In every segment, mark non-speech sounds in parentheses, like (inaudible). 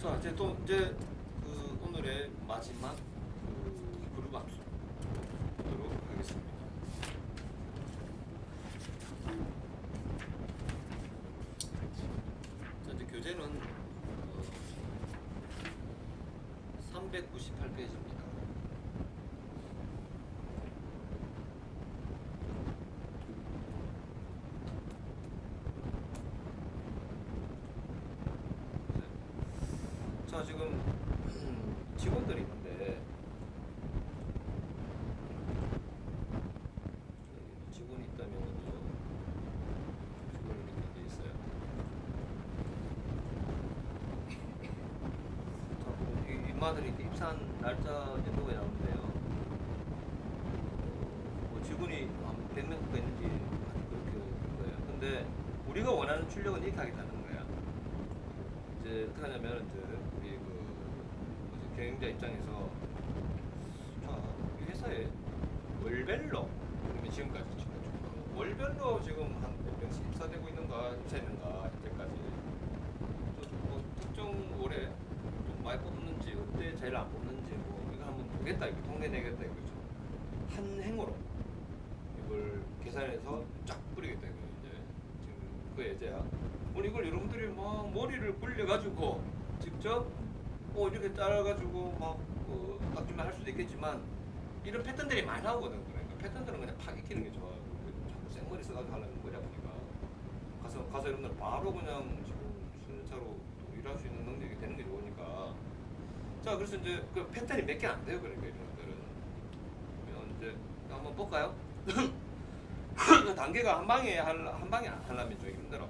자 이제 또 이제 그 오늘의 마지막 그 그룹 함수 보도록 하겠습니다. 자 이제 교재는 어, 398페이지입니다. 자 지금 음, 직원들이 있는데 네, 직원이 있다면요 직원이 이렇게 돼 있어요. 자 보면 이 인마들이 이렇게 입사한 날짜 연도가 나오는데요. 뭐 직원이 한 100명 정도 있는지 그렇게 된 거예요. 근데 우리가 원하는 출력은 이렇게 하겠다는 거야. 이제 어떻게 하냐면 이제 우리 그 경영자 입장에서 자이 회사에 월별로 지금까지 월별로 지금 한 몇 명씩 입사되고 있는가 입사했는가 현재까지 또 뭐 특정 올해 때 제일 안 뽑는지 뭐 이거 한번 보겠다 이거 통계 내겠다 이거죠 한 행으로 이걸 계산해서 쫙 뿌리겠다 이거 이제 지금 그 예제야. 오늘 이걸 여러분들이 막 머리를 굴려 가지고 직접 어 이렇게 짜가지고 막 어, 앞뒤만 할 수도 있겠지만 이런 패턴들이 많이 나오거든. 그러니까 패턴들은 그냥 팍 익히는 게 좋아요. 그 자꾸 생머리 써가지고 하려는 거냐 보니까 가서 가서 여러분들 바로 그냥 지금 순차로 또 일할 수 있는 능력이 되는 게 좋으니까. 자 그래서 이제 그 패턴이 몇 개 안 돼요. 그러니까 이런 것들은. 그러면 이제 한번 볼까요? (coughs) 그 단계가 한 방에 할, 한 방에 하려면 좀 힘들어.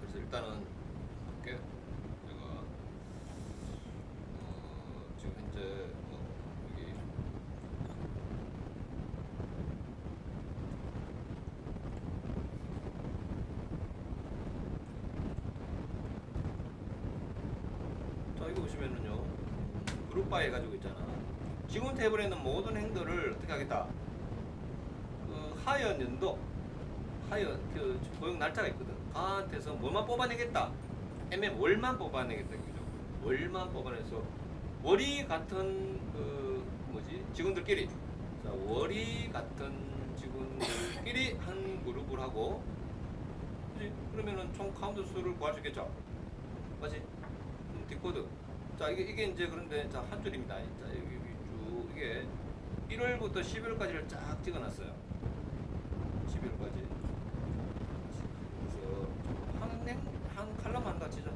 그래서 일단은 볼게요. 제가 어, 지금 현재 어, 여기 자 이거 보시면은요 그룹바 해가지고 있잖아. 지금 있는 모든 행들을 어떻게 하겠다? 그 하연 연도 하연 그 고용 날짜가 있거든. 가한테서 뭐만 뽑아내겠다. MM 월만 뽑아내겠다 그죠? 월만 뽑아내서 월이 같은 그 뭐지 직원들끼리 자 월이 같은 직원들끼리 한 그룹을 하고? 그러면은 총 카운트 수를 구할 수 있겠죠? 맞지? 음, 디코드. 자 이게 이게 이제 그런데 자한 줄입니다. 자 여기, 쭉 이게 1월부터 12월까지를 쫙 찍어놨어요. 12월까지. 그래서 한, 행, 한 칼럼 한다 치죠.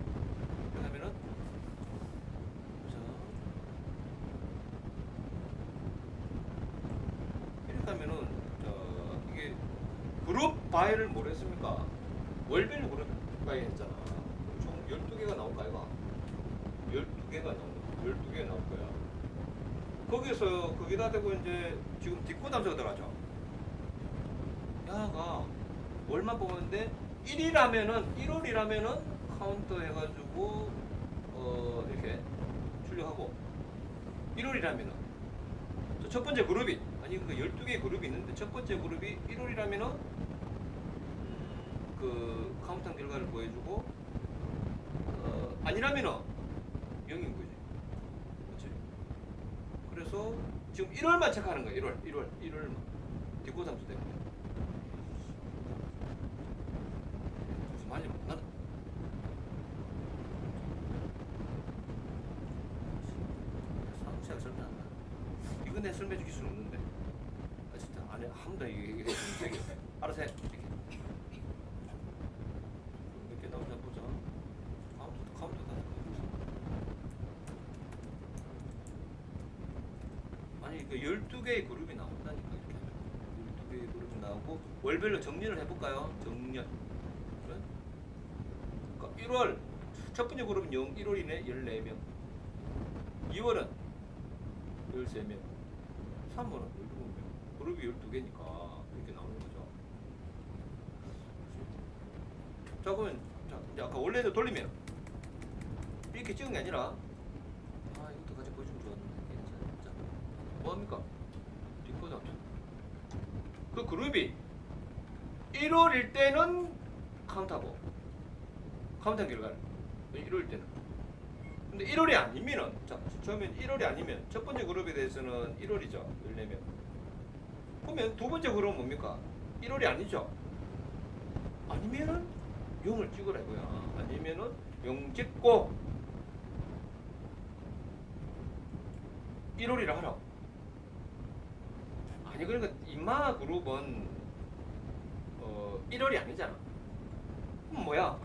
자 이렇게 하면은 자 이게 그룹 바이를 뭘 했습니까? 월별 그룹 바이 했잖아. 총 12개가 나올 거 아이가? 12개가 나온다. 12개 나올 거야. 대고 이제 지금 뒷고 담수가 들어가죠. 야가 월만 뽑았는데 1이라면은 1월이라면은 카운터 해가지고 어 이렇게 출력하고 1월이라면은 첫 번째 그룹이 아니 그 12개 그룹이 있는데 첫 번째 그룹이 1월이라면은 음, 그 카운터 결과를 보여주고 어, 아니라면은 0인 거지. 그렇지? 그래서 지금 1월만 체크하는 거야. 1월, 1월, 1월만. 뒷고 삼수 때문에. 무슨 말인지 못 나는. 상치가 설명 안 나. 이건 내 설명해 줄 수는 없는데. 아 진짜 안해 한번더 얘기해 주면 알아서 해. 이렇게. 몇개 나오냐 보자. 카운트 카운트 다 아니 그 12개의 그룹이 나온다니까 이렇게 하면 12개의 나오고 월별로 정리를 해볼까요? 그래? 그러니까 1월 첫 번째 그룹은 0, 1월이네 14명. 2월은 13명. 3월은 17명. 그룹이 12개니까 이렇게 나오는 거죠. 자 그러면 자 이제 아까 원래대로 돌리면 이렇게 찍은 게 아니라 아 이것도 같이 보여주면 좋았는데 괜찮아. 자 뭐합니까? 합쳐 그 그룹이 1월일 때는 카운트하고 카운트 결과를. 1월일 때는. 근데 1월이 아니면은 자 처음엔 1월이 아니면 첫 번째 그룹에 대해서는 1월이죠 14명. 그러면 두 번째 그룹은 뭡니까? 1월이 아니죠? 아니면은 0을 찍으라 이거야. 아니면은 0 찍고 1월이라 하라 아니 그러니까 인마 그룹은 어 1월이 아니잖아. 그럼 뭐야?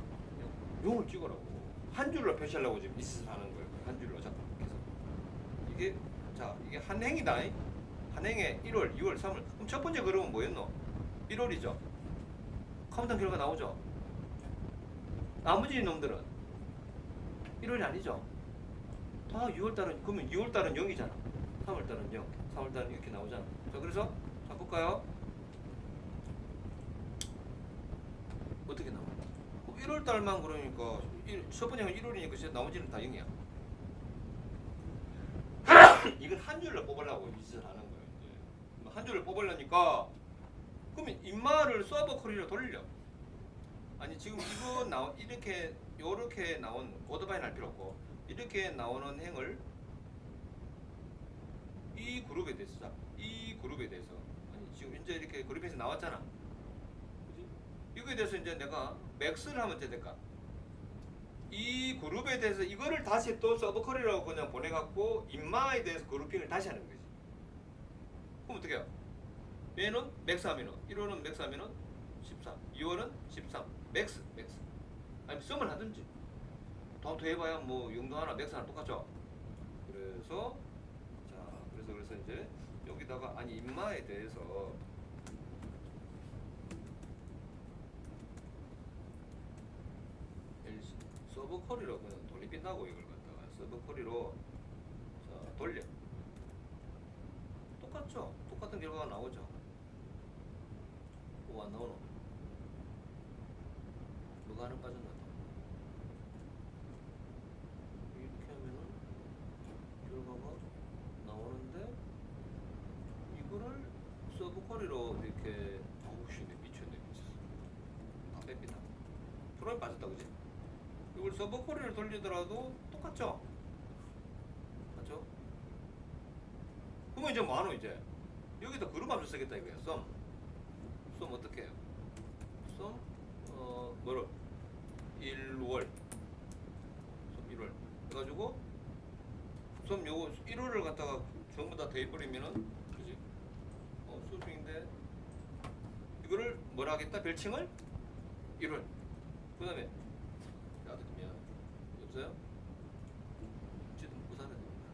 0을 찍으라고. 한 줄로 표시하려고 지금 미스를 하는 거예요. 한 줄로 자 계속. 이게 자 이게 한 행이다. 이. 한 행에 1월 2월 3월. 그럼 첫 번째 그룹은 뭐였노? 1월이죠. 카운트다운 결과 나오죠. 나머지 놈들은 1월이 아니죠. 다 6월달은 그러면 2월달은 0이잖아. 3월달은 0 4월달은 이렇게 나오잖아. 자 그래서 자 볼까요 어떻게 나와 1월 달만 그러니까 일- 첫 번째는 1월이니까 진짜 나머지는 다 0이야 (coughs) 이건 한 줄로 뽑으려고 짓을 하는 거예요 이제. 뭐한 줄을 뽑으려니까 그러면 인마를 서버 커리로 돌려 아니 지금 이거 나온 이렇게 요렇게 나온 오토바이는 할 필요 없고 이렇게 나오는 행을 이 그룹에 대해서 자, 이 그룹에 대해서 아니 지금 이제 이렇게 그룹에서 나왔잖아? 이거에 대해서 이제 내가 맥스를 하면 될까? 이 그룹에 대해서 이거를 다시 또 서버 커리라고 그냥 보내갖고 인마에 대해서 그룹핑을 다시 하는 거지. 그럼 어떻게 해요? 얘는 맥스 하면은 1호는 맥스 하면은 13 2호는 13 맥스 맥스. 아니 썸을 하든지. 더 더해봐야 뭐 용도 하나 맥스 하나 똑같죠? 그래서 자 그래서 그래서 이제 여기다가 아니 인마에 대해서 서버 커리로 그냥 돌리빈다고 이걸 갖다가 서버 커리로 자 돌려. 똑같죠? 똑같은 결과가 나오죠. 뭐안 나오노? 누가 하나 빠졌나 이렇게 하면은 결과가 나오는데 이거를 서브 커리로 이렇게 어우씨 내 미쳤네 미쳤어 다 뺍니다 프로에 빠졌다 그지 이걸 서브 커리를 돌리더라도 똑같죠? 맞죠? 그러면 이제 뭐하노 이제? 여기다 그룹 함수 쓰겠다 이거야 썸. 썸 어떻게 해요? 썸 어, 뭐로? 1월. 썸 1월. 해가지고 썸 요거 1월을 갖다가 전부 다 대입버리면은 그지? 어 수중인데 이거를 뭐라 하겠다? 별칭을? 1월. 그 다음에 여보세요? 지금 먹고 살아야 됩니다.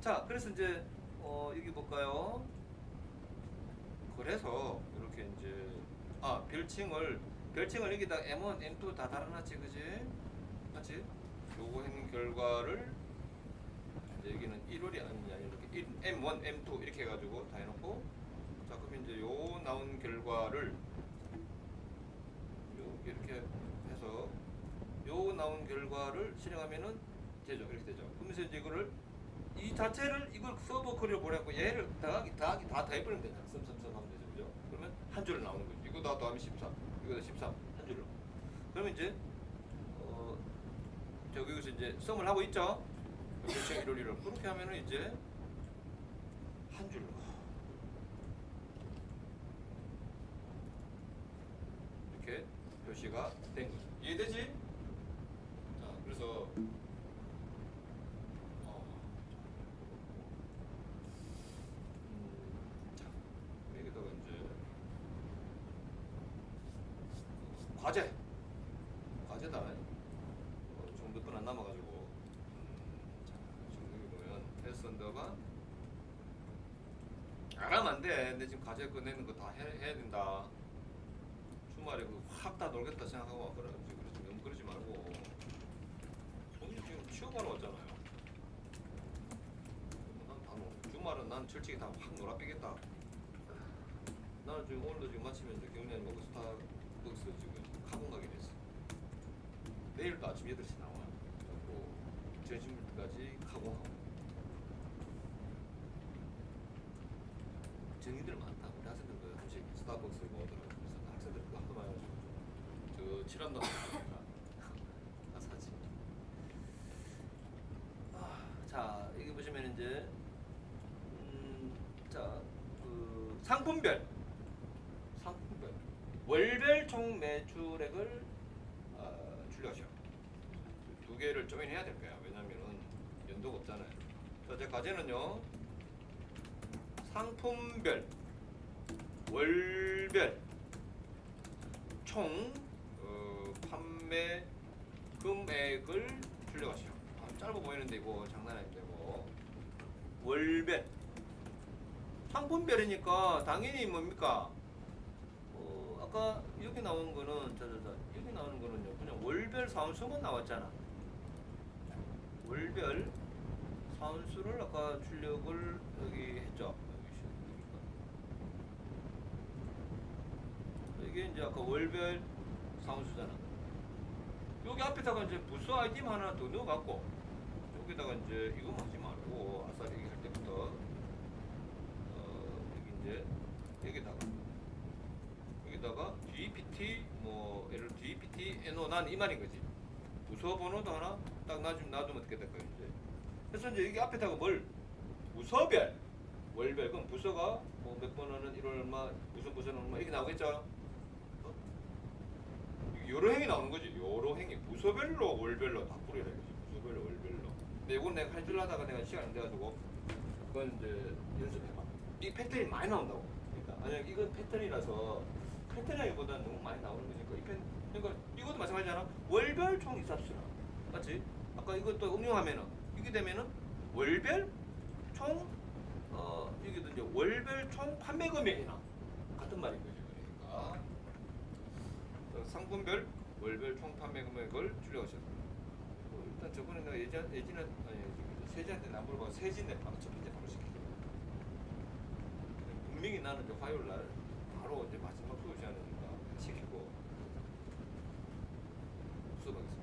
자 그래서 이제 어 여기 볼까요? 그래서 이렇게 이제 아 별칭을 별칭을 여기다 M1, M2 다 달아놨지 그지? 맞지? 요거 행 결과를 여기는 1월이 아니냐 이렇게 1, M1, M2 이렇게 해가지고 다 해놓고 자 그럼 이제 요 나온 결과를 요 이렇게 해서 요 나온 결과를 실행하면은 되죠 이렇게 되죠. 그러면서 이제 이거를 이 자체를 이걸 서버 커리어 보내고 얘를 더하기 더하기 다 더해버리면 되잖아. 썸썸썸 하면 되죠. 그죠? 그러면 한 줄로 나오는 거죠 이거 다 더하면 13 이거 다 13 한 줄로. 그러면 이제 어 저기 여기서 이제 썸을 하고 있죠? 그렇죠. 1월 1월 그렇게 하면은 이제 한 줄로. 이렇게 표시가 된 거죠. 이해되지? 자 그래서 어, 음, 자, 여기다가 이제 과제, 과제다. 어, 지금 몇분 안 남아가지고. 음, 자, 지금 보면 패스 언더가 안 하면 안 돼. 근데 지금 과제 끝내는 거 다 해야 된다. 주말에 그 확 다 놀겠다 생각하고 그러지 그러지 너무 그러지 말고. 손님 지금 취업하러 왔잖아요. 주말은 난 솔직히 다 확 놀아 빼겠다. 나는 지금 오늘도 지금 마치면 이제 경련하고 스타벅스 지금 가본 가게 됐어. 내일도 아침 8시 나와. 그리고 점심까지 가공하고. 정의들 많다. 우리 학생들 그 한식 스타벅스 뭐 들어가서 학생들 그거 한번 해가지고 저 칠한다 다 사지. 아, 자 여기 보시면 이제 음, 자 그 상품별 상품별 총 매출액을 어, 출력하셔. 두 개를 조인해야 될 거야. 왜냐면은 연도가 없잖아요. 자, 제 과제는요. 상품별, 월별, 총 어, 판매 금액을 출력하시오. 아, 짧아 보이는데 이거 장난 아닌데 이거. 월별. 상품별이니까 당연히 뭡니까? 어, 아까 여기 나온 거는 자자자 여기 나오는 거는요 그냥 월별 사원수만 나왔잖아. 월별 사원수를 아까 출력을 여기 했죠. 이게 이제 아까 월별 사원수잖아. 여기 앞에다가 이제 부서 아이템 하나 더 넣어갖고 여기다가 이제 이거 하지 말고 아싸 얘기할 때부터 어 여기 이제 여기다가 여기다가 DPT 뭐 예를 들어 DPT NO 난이 말인 거지. 부서 번호도 하나 딱 놔주면 놔두면 어떻게 될까요 이제. 그래서 이제 여기 앞에 다가 뭘 부서별 월별 그럼 부서가 뭐 몇 번호는 1월 얼마 무슨 부서는 얼마 이렇게 나오겠죠. 어? 여러 행이 나오는 거지. 여러 행이 부서별로 월별로 다 뿌리라 이거지. 부서별로 월별로. 근데 이건 내가 할 줄 하다가 내가 시간 안 돼가지고 그건 이제 연습해봐. 이 패턴이 많이 나온다고. 그러니까 아니 이건 패턴이라서 패턴이라기보다는 너무 많이 나오는 거니까 이 패, 그러니까 이것도 마찬가지잖아. 월별 총 이삽수라. 맞지? 아까 이것도 응용하면은 이게 되면은 월별 총 어, 이게 이제 월별 총 판매 금액이나 같은 말인 거죠. 그러니까 어, 상품별 월별 총 판매 금액을 출력하셨다. 어, 일단 저번에 내가 예전 예진한 아니 세지한테 안 물어봐 세진네 바로 첫 번째 바로 시키죠. 분명히 나는 이제 화요일 날 바로 이제 마지막 그것이 아닙니까? 책이고 수업하겠습니다.